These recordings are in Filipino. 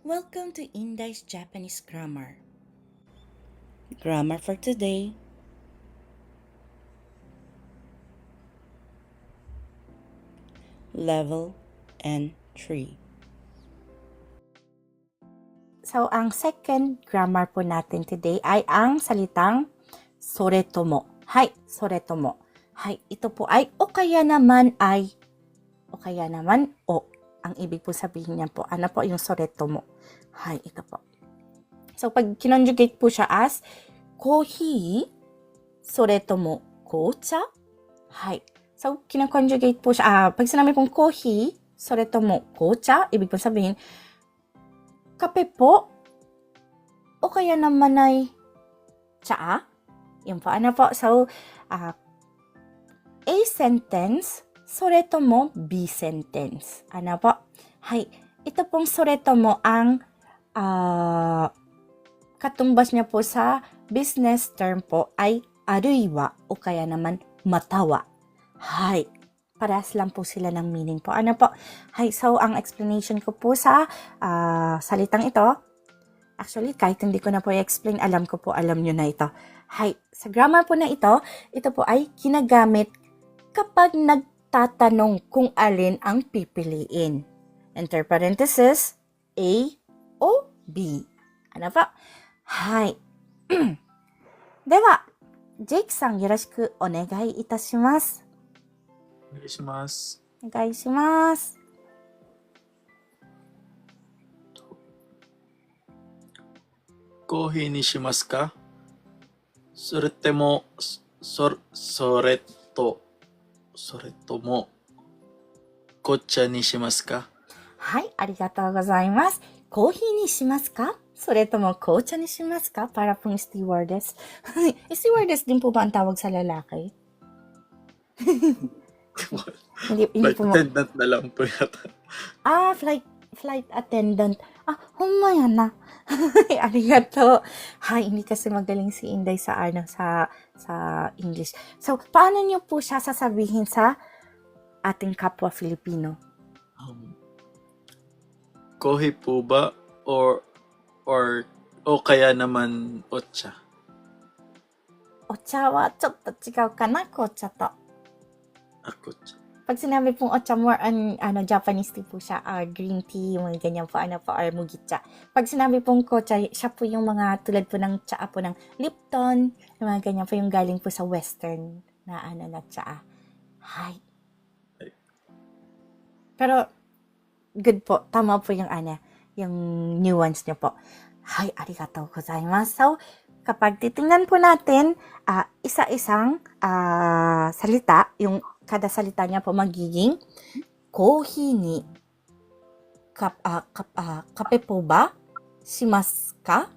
Welcome to Indai's Japanese Grammar. Grammar for today. Level N3. So, ang second grammar po natin today ay ang salitang soretomo. Hay, soretomo. Hay, ito po ay o kaya naman ay o kaya naman o. Ang ibig po sabihin niya po, ano po yung soretomo. Hay, ito po. So, pag kinonjugate po siya as kohi, soretomo, kocha, hay. So, kinakonjugate po siya, ah, pag sinabi pong kohi, soretomo, kocha, ibig po sabihin, kape po, o kaya naman ay tsaa. Yun po, ano po. So, ah, A sentence, それとも B sentence. Ano po? Hay, ito pong それとも ang ah, katumbas niya po sa business term po ay あるいはo kaya naman matawa. Hay, parehas lang po sila ng meaning po. Ano po? Hay, so ang explanation ko po sa ah, salitang ito, actually kahit hindi ko na po i-explain, alam ko po, alam nyo na ito. Hay, sa grammar po na ito, ito po ay ginagamit kapag nagtatanong kung alin ang pipiliin. Enter parenthesis, A o B. Ano pa? Hay. では、ジェイクさんよろしくお願いいたします。お願いします。お願いします。コーヒーにしますかそれとも、そ、それと、 それとも、紅茶にしますかはい、ありがとうございます。コーヒーにしますかそれとも紅茶にしますか Para pong stewardess. stewardess din po ba ang tawag sa lalaki? hindi, hindi Flight po mo. attendant na lang po yata. Ah, flight flight attendant. Ah, humaya na. Arigato. Hay, hindi kasi magaling si Inday sa ano sa sa English. So, paano niyo po siya sasabihin sa ating kapwa Filipino? Um, kohi po ba? Or, or, o kaya naman otcha? お茶はちょっと違うかな紅茶と。 Ah, kotcha. Pag sinabi pong ocha more on ano, Japanese tea po siya, ah, green tea, yung mga ganyan po, ano po, or mugicha. Pag sinabi pong kocha, siya po yung mga tulad po ng tsaa po ng Lipton, yung mga ganyan po yung galing po sa western na ano na tsaa. Hi. Pero, good po. Tama po yung ano, yung nuance niyo po. Hi, arigatou gozaimasu. So, kapag titingnan po natin, ah, isa-isang ah, salita, yung kada salita niya po magiging kohi ni kap, ah, kap, ah, kape po ba? Shimasu ka?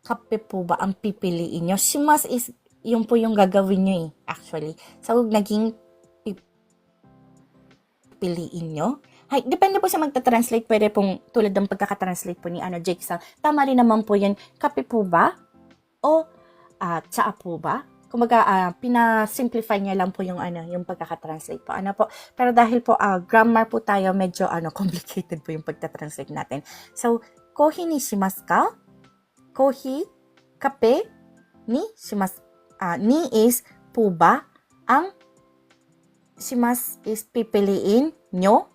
Kape po ba ang pipiliin nyo? Shimas is yung po yung gagawin nyo eh, actually. So, naging pipiliin nyo. Hay, depende po sa magta-translate. Pwede pong tulad ng pagkaka-translate po ni ano, Jake Sang. Tama rin naman po yan. Kape po ba? O ah tsaa po ba? Kumbaga, ah, pina-simplify niya lang po yung ano, yung pagkaka-translate po. Ano po? Pero dahil po ah, grammar po tayo, medyo ano, complicated po yung pagta-translate natin. So, kohi ni shimasu ka? Kohi, kape, ni shimasu. Ah, ni is po ba? Ang shimas is pipiliin nyo.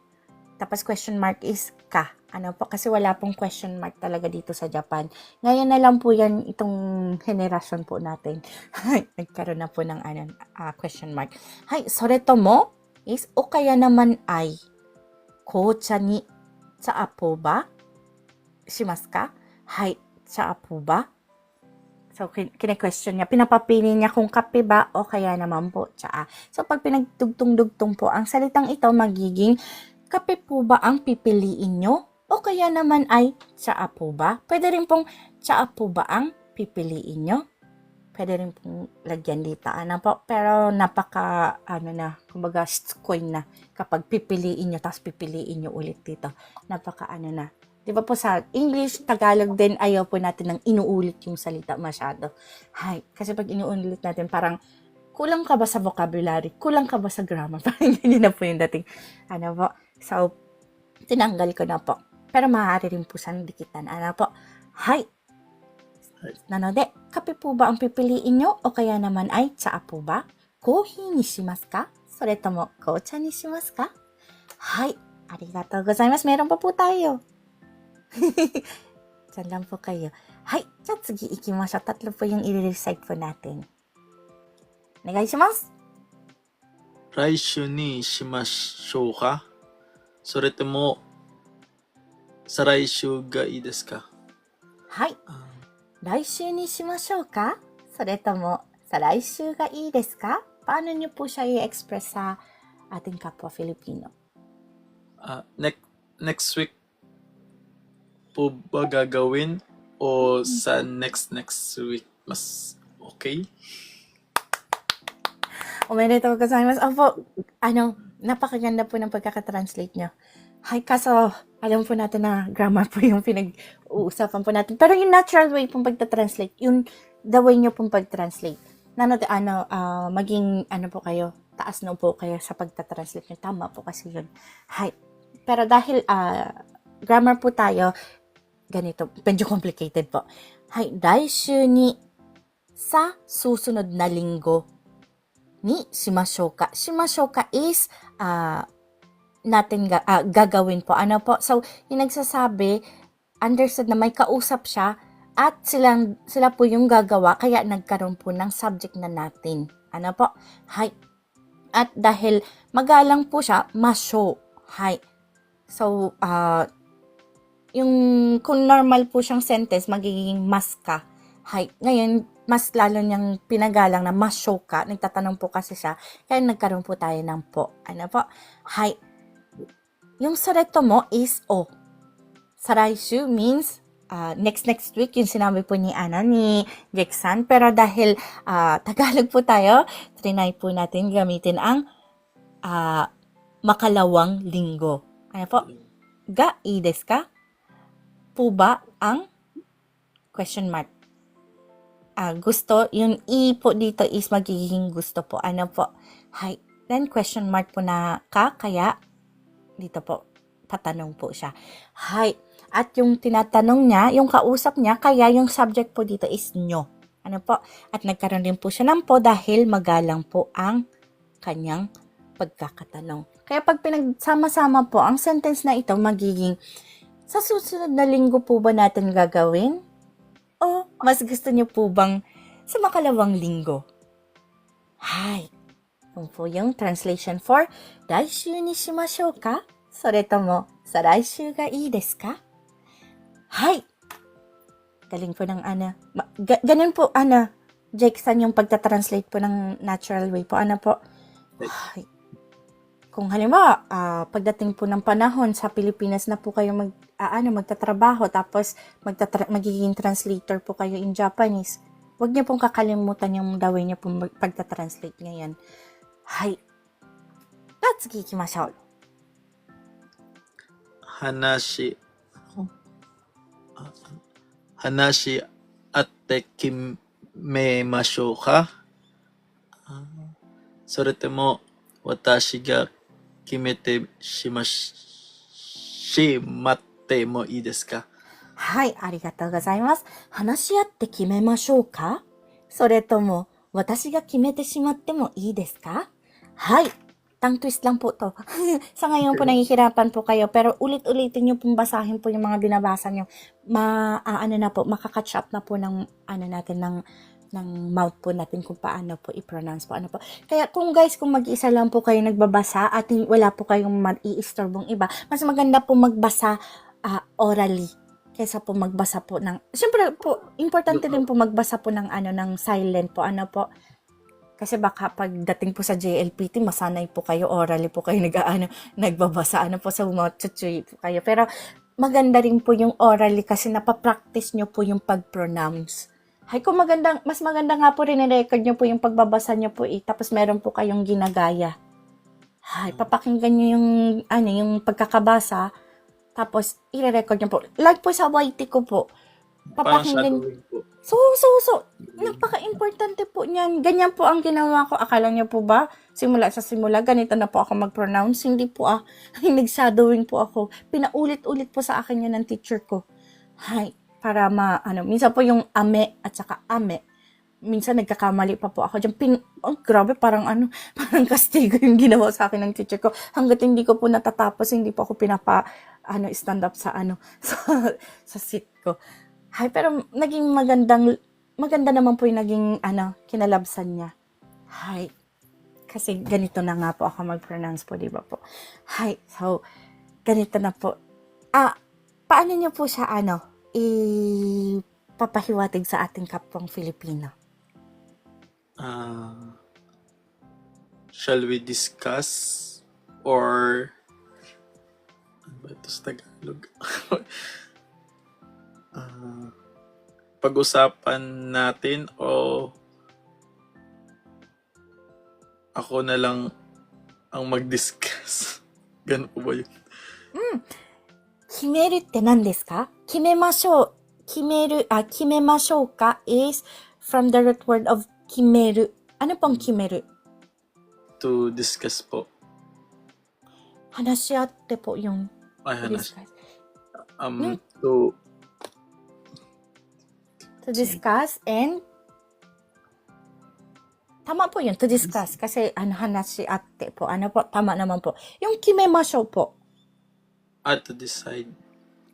Tapos question mark is ka. Ano po? Kasi wala pong question mark talaga dito sa Japan. Ngayon na lang po yan itong generation po natin. Nagkaroon na po ng ano, ah, question mark. Hay, sore to mo is o kaya naman ay kocha ni tsaa po ba? Shimasu ka? Hay, tsaa po ba? So, kin- kine-question niya. Pinapapili niya kung kape ba o kaya naman po tsaa. So, pag pinagdugtong-dugtong po, ang salitang ito magiging kape po ba ang pipiliin nyo? O kaya naman ay tsaa po ba? Pwede rin pong tsaa po ba ang pipiliin nyo? Pwede rin pong lagyan dito. Ano po? Pero napaka, ano na, kumbaga, coin na kapag pipiliin nyo, tapos pipiliin nyo ulit dito. Napaka, ano na. Di ba po sa English, Tagalog din, ayaw po natin ng inuulit yung salita masyado. Hay, kasi pag inuulit natin, parang kulang ka ba sa vocabulary? Kulang ka ba sa grammar? Parang ganyan na po yung dating. Ano po? So, tinanggal ko na po Pero maaari rin po siyang dikitan. Ano po? Hai. Hai. Nanode, kape po ba ang pipiliin nyo? O kaya naman ay tsaa po ba? Kohi ni shimasu ka? Soretomo, kocha ni shimasu ka? Hai. Arigatou gozaimasu. Meron pa po tayo. Diyan lang po kayo. Hai.じゃあ次行きましょう。Tatlo po yung i-recite po natin. お願いします。来週にしましょうかそれとも、 再来週がいいですかはい。あ来週にしましょうかそれとも、さ来週がいいですか Paano niyo po siya i-express sa ating kapwa Filipino? ah, next, next week po ba gagawin o sa next next week mas okay? おめでとうございます。Opo, ano, napakaganda po ng pagkakatranslate nyo. Hay, kaso, alam po natin na grammar po yung pinag-uusapan po natin. Pero yung natural way pong pagta-translate, yung the way nyo pong pag-translate, na ano, ah, maging, ano po kayo, taas na po kayo sa pagta-translate nyo. Tama po kasi yun. Hay. Pero dahil ah, grammar po tayo, ganito, medyo complicated po. Hay, daishu ni sa susunod na linggo ni shimashou ka. Shimashou ka is ah natin ga- ah, gagawin po. Ano po? So, yung nagsasabi, understood na may kausap siya at silang, sila po yung gagawa kaya nagkaroon po ng subject na natin. Ano po? Hay. At dahil magalang po siya, masho. Hay. So, ah yung kung normal po siyang sentence, magiging mas ka. Hay. Ngayon, mas lalo niyang pinagalang na mas show ka. Nagtatanong po kasi siya. Kaya nagkaroon po tayo ng po. Ano po? Hay. Yung sareto mo is o. Saraishu means uh, next next week yung sinabi po ni Ana ni Jeksan. Pero dahil ah, Tagalog po tayo, trinay po natin gamitin ang ah, makalawang linggo. Ano po? Ga, i ka? Po ba ang question mark? ah, gusto, yung i po dito is magiging gusto po. Ano po? Hi. Then, question mark po na ka, kaya dito po, tatanong po siya. Hi. At yung tinatanong niya, yung kausap niya, kaya yung subject po dito is nyo. Ano po? At nagkaroon din po siya ng po dahil magalang po ang kanyang pagkakatanong. Kaya pag pinagsama-sama po, ang sentence na ito magiging, sa susunod na linggo po ba natin gagawin? O mas gusto niyo po bang sa makalawang linggo? Hi. Kung po yung translation for, 来週にしましょうかそれとも、さ来週がいいですか Hi. Galing po ng Ana. Ma- ga- ganun po, Ana. Jake, san yung pagta-translate po ng natural way po? Ano po? Hi. Kung halimbawa, ah, pagdating po ng panahon sa Pilipinas na po kayo mag, ah, ano, magtatrabaho, tapos magtatra- magiging translator po kayo in Japanese, huwag niyo pong kakalimutan yung gawin niyo pong mag- pagta-translate ngayon. Hi. では次行きましょう。話、あ話し合って決めましょうか？あそれとも私が決めてしまし、しまってもいいですか？はい、ありがとうございます。話し合って決めましょうか？それとも、私が決めてしまってもいいですか？はい。Tang twist lang po to. Sa ngayon po nahihirapan po kayo, pero ulit-ulitin nyo pong basahin po yung mga binabasa nyo. Ma, ah, ano na po, makakatch up na po ng, ano natin, ng, ng mouth po natin kung paano po i-pronounce po, ano po. Kaya kung guys, kung mag-isa lang po kayo nagbabasa at wala po kayong mag-i-istorbong iba, mas maganda po magbasa ah, orally kaysa po magbasa po ng Siyempre po importante din po magbasa po ng ano ng silent po ano po kasi baka pagdating po sa JLPT masanay po kayo orally po kayo nag ano nagbabasa ano po sa mga chuchuy po kayo pero maganda rin po yung orally kasi napapractice nyo po yung pag-pronounce Hay, kung magandang, mas maganda nga po rin record nyo po yung pagbabasa nyo po eh. Tapos meron po kayong ginagaya. Hay, papakinggan nyo yung, ano, yung pagkakabasa. Tapos, i-record nyo po. Like po sa YT ko po. Parang papakinggan. shadowing po. So, so, so, napaka-importante po niyan. Ganyan po ang ginawa ko. Akala niyo po ba, simula sa simula, ganito na po ako mag-pronounce? Hindi po ah. Nag-shadowing po ako. Pinaulit-ulit po sa akin yan ng teacher ko. Hay, para ma, ano, minsan po yung ame at saka ame. Minsan nagkakamali pa po ako dyan. Pin, oh, grabe, parang ano, parang kastigo yung ginawa sa akin ng teacher ko. Hanggat hindi ko po natatapos, hindi po ako pinapa, ano, stand up sa, ano, sa, sa seat ko. Hay, pero naging magandang, maganda naman po yung naging, ano, kinalabsan niya. Hay, kasi ganito na nga po ako mag-pronounce po, di ba po? Hay, so, ganito na po. Ah, paano niyo po siya, ano, ipapahiwatig sa ating kapwang Filipino? Ah, shall we discuss or ano ba ito sa Tagalog? Ah, pag-usapan natin o ako na lang ang mag-discuss. Ganun po ba yun? 決めるって何ですか決めましょう。決める、あ、決めましょうか is from the root word of 決める。ano pong 決める To discuss po. 話し合ってpo yung Ay, to hanas. discuss. Um, to, To discuss and Tama po yun, to discuss. Kasi ano, hanashi atte po. Ano po, tama naman po. Yung kimemasyo po. ah, to decide.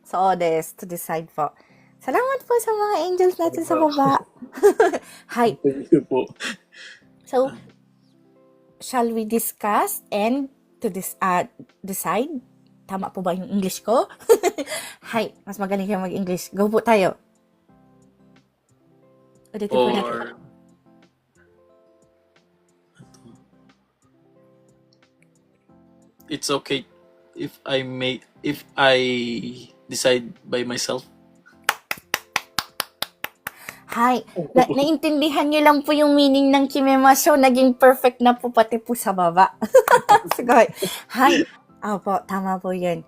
So, des, to decide po. Salamat po sa mga angels natin sa baba. Hi. Thank you po. So, shall we discuss and to dis uh, decide? Tama po ba yung English ko? Hi. Mas magaling kayo mag-English. Go po tayo. Ulitin po natin. Or, it's okay if I make if I decide by myself. Hi. Na naintindihan niyo lang po yung meaning ng kimemasyo. Naging perfect na po pati po sa baba. Sugoi. Hi. Opo, tama po yun.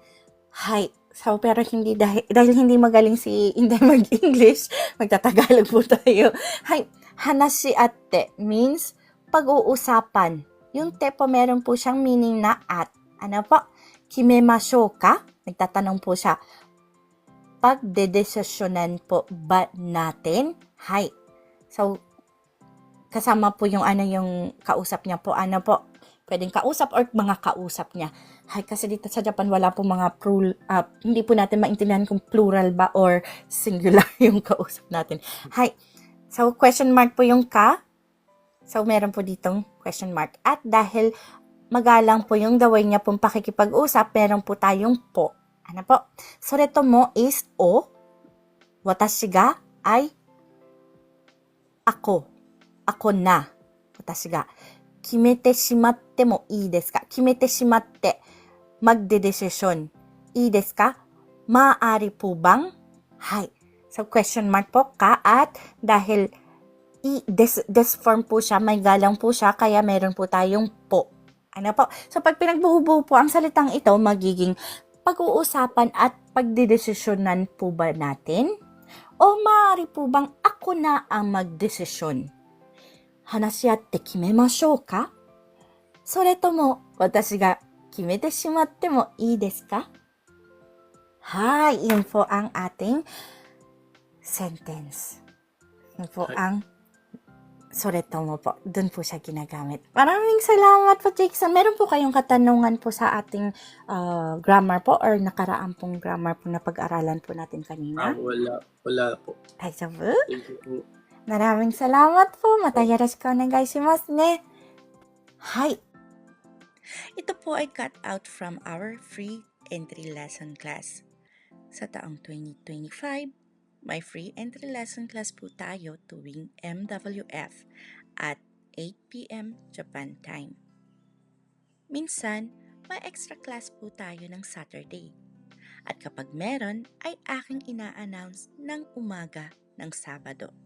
Hi. So, pero hindi dahil, dahil hindi magaling si Inday mag-English, magtatagalog po tayo. Hi. Hanashi atte means pag-uusapan. Yung te po meron po siyang meaning na at. Ano po? Kimemasyo ka? Nagtatanong po siya pagdedesisyonan po ba natin? Hi. So, kasama po yung ano yung kausap niya po. Ano po? pwedeng kausap or mga kausap niya. Ay, kasi dito sa Japan wala po mga plural, uh, hindi po natin maintindihan kung plural ba or singular yung kausap natin. Hi, so question mark po yung ka. So meron po ditong question mark. At dahil magalang po yung the way niya pong pakikipag-usap, meron po tayong po. Ano po? Soreto mo is o. Watashi ga ay ako. Ako na. Watashi ga. 決めてしまってもいいですか決めてしまって。magde-desisyon. いいですか Maaari po bang? Hi. So, question mark po ka at dahil i des, des form po siya, may galang po siya, kaya meron po tayong po. Ano po? So, pag pinagbubuo po ang salitang ito, magiging pag-uusapan at pagdidesisyonan po ba natin? O maaari po bang ako na ang magdesisyon? 話し合って決めましょうかそれとも私が決めてしまってもいいですか Hi, yun po ang ating sentence. Yun po Hi. ang それともpo. Doon po siya ginagamit. Maraming salamat po, Jackson. Meron po kayong katanungan po sa ating ah, grammar po or nakaraan pong grammar po na pag-aralan po natin Ah, kanina? wala, wala po. Daijoubu? Thank you po. Maraming salamat po. Mata yoroshiku onegaishimasu ne. Hi. Ito po ay cut out from our free entry lesson class. Sa taong 2025, may free entry lesson class po tayo tuwing MWF at 8pm Japan time. Minsan, may extra class po tayo ng Saturday. At kapag meron, ay aking ina-announce ng umaga ng Sabado.